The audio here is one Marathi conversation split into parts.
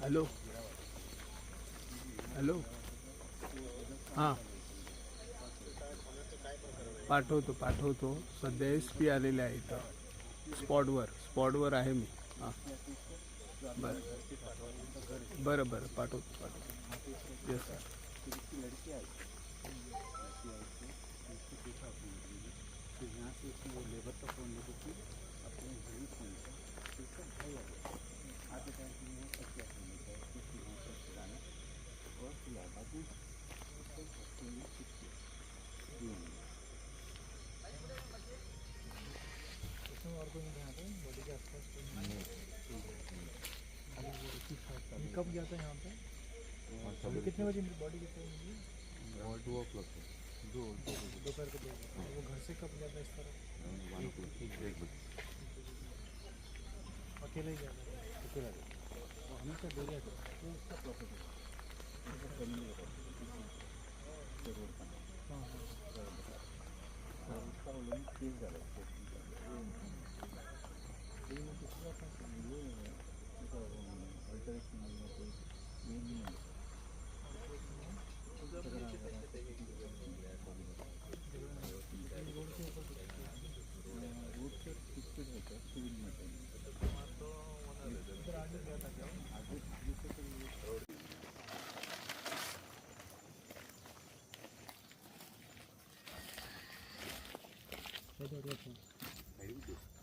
हॅलो हॅलो हां. पाठवतो पाठवतो. सध्या एस पी आलेले आहे इथं. स्पॉटवर स्पॉटवर आहे मी. हां. बरं. बरं बरं. पाठवतो पाठवतो. येस सर कब गया था यहाँ पे कितने बजे बॉडी कितने टू ओ क्लॉक दो दोपहर को दो वो घर से कब गया था इस तरह वन ओ क्लॉक एक बजे अकेले ही गया था अकेला वो हमेशा दे गया था तो उसका प्रॉफिट हाँ हाँ। 게임부터 시작할 수 있는 그래서 얼떨결에 게임이 Thank you.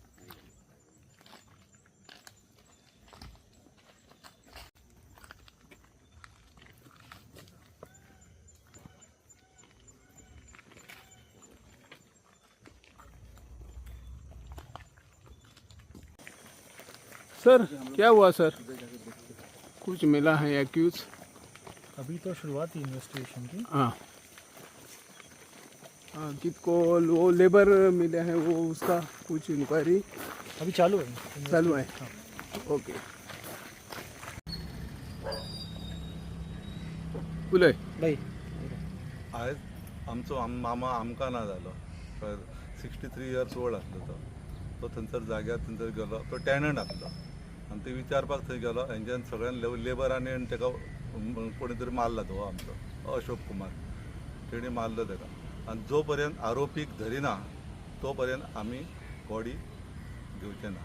सर? क्या हुआ सर? कुछ मिला है एक्यूज अभी तो शुरुआत ही इन्वेस्टिगेशन की। हाँ। हाँ किसको वो लेबर मिले हैं वो उसका कुछ इंक्वायरी अभी चालू है। चालू है? ओके। उलय भाई। आयज आमचो आम मामा आमकां ना जालो सिक्स्टी थ्री इयर्स ओल्ड आसलो तो. तो थंयसर जाग्यार थंयसर गेलो तो टॅनंट आसलो. आनी ते विचारपाक थंय गेलो हेंच्यान सगळ्यान लेबरांनी आनी ताका कोणी तरी मारला तो आमचो अशोक कुमार. तेणी मारलो ताका आनी जो पर्यंत आरोपीक धरिना तो पर्यंत आमी बॉडी घेवचे ना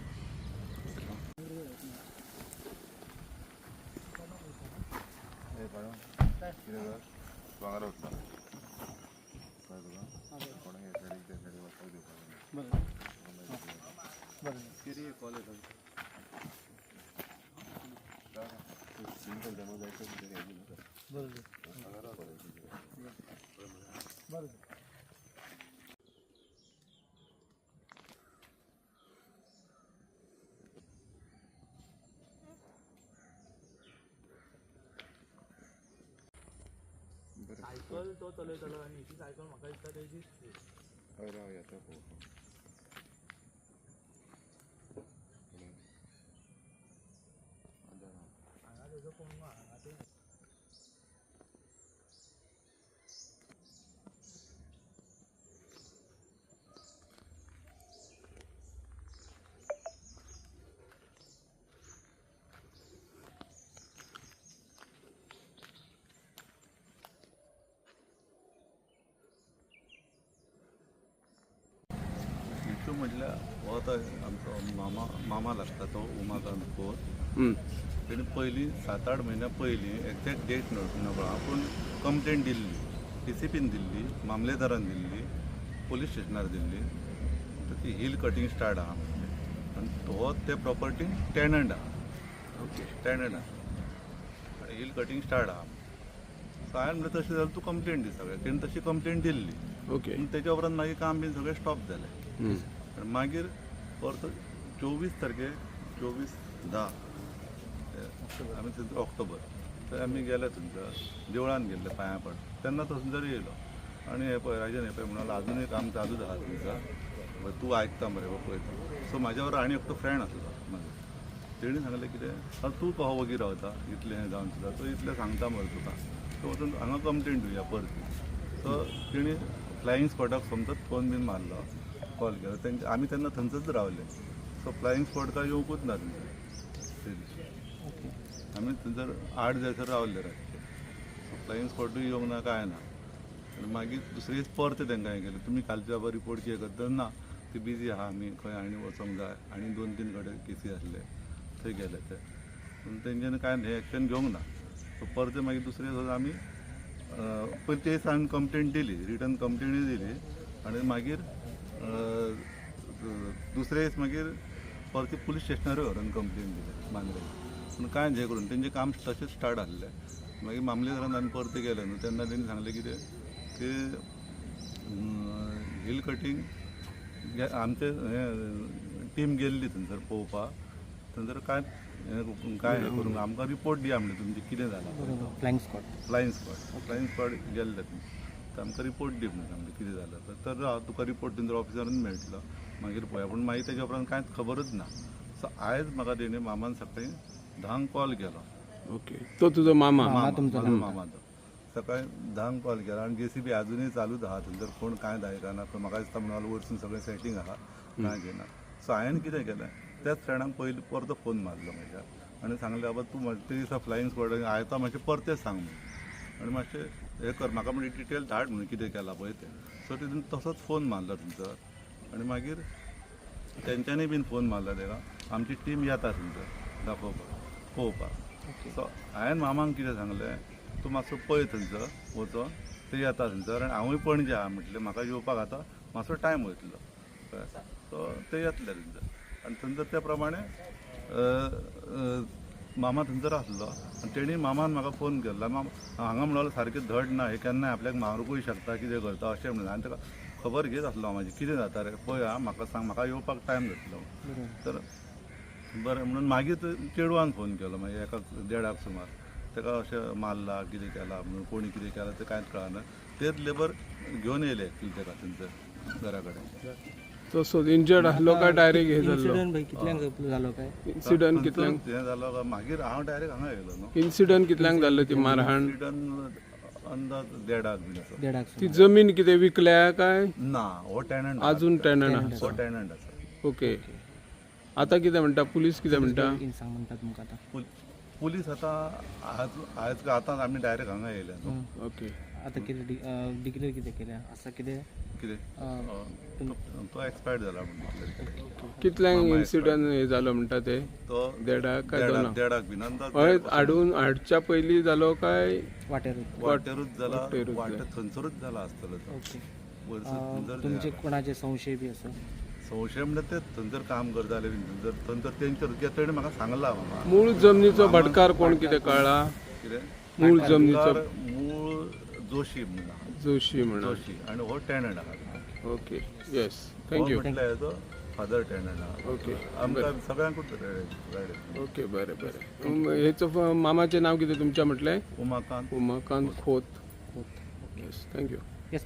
सायकल तो चलयतालो आनी ती सायकल म्हाका दिसता तेजी हांगा तेजो कोण ना हांगा ते हितू म्हटल्यार हो आतां आमचो मामा मामा लागता तो उमाकांत खोत हं. तेणी पयलीं सात आठ म्हयन्या पयलीं एक्झॅक्ट डेट नकळो पूण कंप्लेंट दिल्ली एसीपीन दिल्ली मामलेदारान दिल्ली पोलीस स्टेशनार दिल्ली तर ती हिल कटींग स्टार्ट आहा आनी तो ते प्रॉपर्टीन टॅनंट आहा. ओके टॅनंट आहा. आनी हिल कटींग स्टार्ट आहा सो हांवें म्हणलें तशें जाल्यार तूं कंप्लेंट दी सगळें तेणी तशी कंप्लेंट दिल्ली ओके तेच्या उपरांत मागीर काम बीन सगळें स्टॉप जालें. आनी मागीर परत चोवीस तारखेक चोवीस धा आमी थंय ऑक्टोबर. थंय आमी गेले थंयसर देवळान गेल्ले पांया पड तेन्ना तो थंयसर येयलो आनी हे पळय राजन हे पळय म्हणून अजुनूय काम चालूच आहा थंयसर तूं आयकता मरे हो पळयता सो म्हाज्या बरोबर आनी एकटो फ्रेंड आसलो म्हाजो तेणी सांगलें कितें "अरे तूं कहो वगीर रावता इतलें जावन सुद्दां तो इतलें सांगता मरे तुका सो वचून हांगा कंप्लेंट दिवया परती. सो तेणी फ्लायींग स्पॉटाक समजत फोन बीन मारलो कॉल केलो. तेंचे आमी तेन्ना थंयसरच रावले. सो फ्लायींग स्पॉट काय येवंकूच ना थंयसर आमी थंयसर आठ दिवस रावले रातचे सो फ्लायींग स्पॉटूय येवंक ना काय ना? आनी मागीर दुसरे दीस परते तेंकां हें केलें. तुमी कालच्या बाबा रिपोर्ट कितें करता ना ती बिजी आहा. आमी खंय आनी वचोंक जाय आनी दोन तीन कडेन केसी आसले थंय गेले ते. पूण तेंच्यानी कांय हें एक्शन घेवंक ना. सो परते मागीर दुसरे दिसा आमी अं, पयलीं ते दिसा हांवें कंप्लेंट दिली रिटर्न कंप्लेंटूय दिली. आनी मागीर दुसरे दीस मागीर परते पुलीस स्टेशनारूय व्हरून कंप्लेन दिली. मांद्रे पूण कांय हें करून तेंचें काम तशेंच स्टार्ट आसलें मागीर मामलेदारान आमी परते गेले न्हू तेन्ना तेणी सांगलें कितें की हिल कटींग आमचे हें टीम गेल्ली थंयसर पळोवपाक थंयसर कांय हें काय हें करूंक आमकां रिपोर्ट दिया म्हणलें तुमचें कितें जालां flying spot flying spot flying spot गेल्ले तर आमकां रिपोर्ट दी म्हणून सांगलें कितें जालें तर राव तुका रिपोर्ट थंयसर ऑफिसरान मेळटलो मागीर पळया पूण मागीर तेच्या उपरांत कांयच खबरच ना सो आयज म्हाका तेणी मामान सकाळीं धांक कॉल केलो. ओके. तो तुझो मामा. मामा तुमचो मामा. तो सकाळी धांक कॉल केला. आणि जेसीबी अजूनही चालूच आहा थंयसर कोण कांय दायका ना म्हाका दिसता म्हणून वरसून सगळें सेटींग आहा कांय घेना सो हांवें कितें केलें? त्याच फ्रेंडाक पयलीं परतो फोन मारलो म्हज्या आनी सांगलें बाबा तूं म्हाका ते दिसा फ्लायींग स्पॉट आयता मातशें परतें सांग म्हणून आनी मातशें हें कर म्हाका म्हणजे डिटेल धाड म्हणून कितें केलां पळय तें. सो तितून तसोच फोन मारलो थंयसर आनी मागीर तेंच्यांनी बीन फोन मारलो तेका आमची टीम येता थंयसर दाखोवपाक पळोवपाक सो हांवें मामांक कितें सांगलें तूं मातसो पळय थंयसर वचोन ते येता थंयसर आनी हांवूय पणजे आहा म्हटलें म्हाका येवपाक आतां मातसो टायम वयतलो. कळ्ळें? सो ते येतले थंयसर आनी थंयसर त्या प्रमाणे मामा थंयसर आसलो आनी तेणी मामान म्हाका फोन केल्लो मामा हांगा म्हणलो सारकें धड ना हे केन्नाय आपल्याक मारूंकूय शकता कितें करता अशें म्हणून आनी ताका खबर घेत आसलो हांव म्हाजी कितें जाता रे पळय आं म्हाका सांग म्हाका येवपाक टायम जातलो. तर बरें म्हणून मागीर ते चेडवान फोन केलो मागीर एका देडाक सुमार. ताका अशें मारला कितें केलां म्हणून कोणी कितें केलां तें कांयच कळना तेच लेबर घेवन येयले एक्चुली ताका थंयसर घरा कडेन तो सो इंजर्ड आसलो काय डायरेक्ट हे जाल्लो इन्सिडेंट कितल्यांक जालो काय? इन्सिडंट कितल्यांक? थंयसरूच हें जालो काय मागीर हांव डायरेक्ट हांगा येयलो न्हू. इन्सिडंट कितल्यांक जाल्लो ती मारहाण? अंदाज देडाक बीन देडाक ती जमीन कितें विकल्या काय? ना हो टॅनंट अजून टॅनन हो टॅनंट आसा ओके आता कितें म्हणटा पुलीस कितें म्हणटा सांग म्हणतात तुमकां आतां. पुल- पुलीस आतां आज आयज आतां आमी डायरेक्ट हांगा येयले न्हू ओके. आतां कितें डिक्लेअर कितें केल्या? आसा कितें? कितें? अं, तो- तो एक्सपायर्ड जाला म्हणून कितल्यांक इन्सिडंट हे जालो म्हणटा ते? तो देडाक काय देडाक दोनाक देडाक बीन अंदाज हय हाडून हाडच्या पयलीं जालो काय? वाटेर वाटेरूच जाला वाटेरूच वाटे थंयसरूच जाला आसतलो तो ओके. अं, थंयसर तुमचे कोणाचे संशय बी आसा संशय म्हणजे ते थंयसर काम करताले थंयसर थंयसर तेंचेर कित्याक तेणी म्हाका सांगला म्हाका मूळ जमनीचो भटकार कोण कितें कळ्ळा कितें? मूळ जमनीचो मूळ जोशी म्हणून आहा. जोशी म्हणून जोशी आणि हो टॅनंट आहा ओके. येस थँक्यू म्हटल्यार हेजो फादर टॅनंट आहा ओके. आमकां सगळ्यांकूच गायडन्स ओके बरें बरें. हेचो मामाचें नांव कितें तुमचें म्हटलें Umakant. Umakant Khot. Yes thank you yes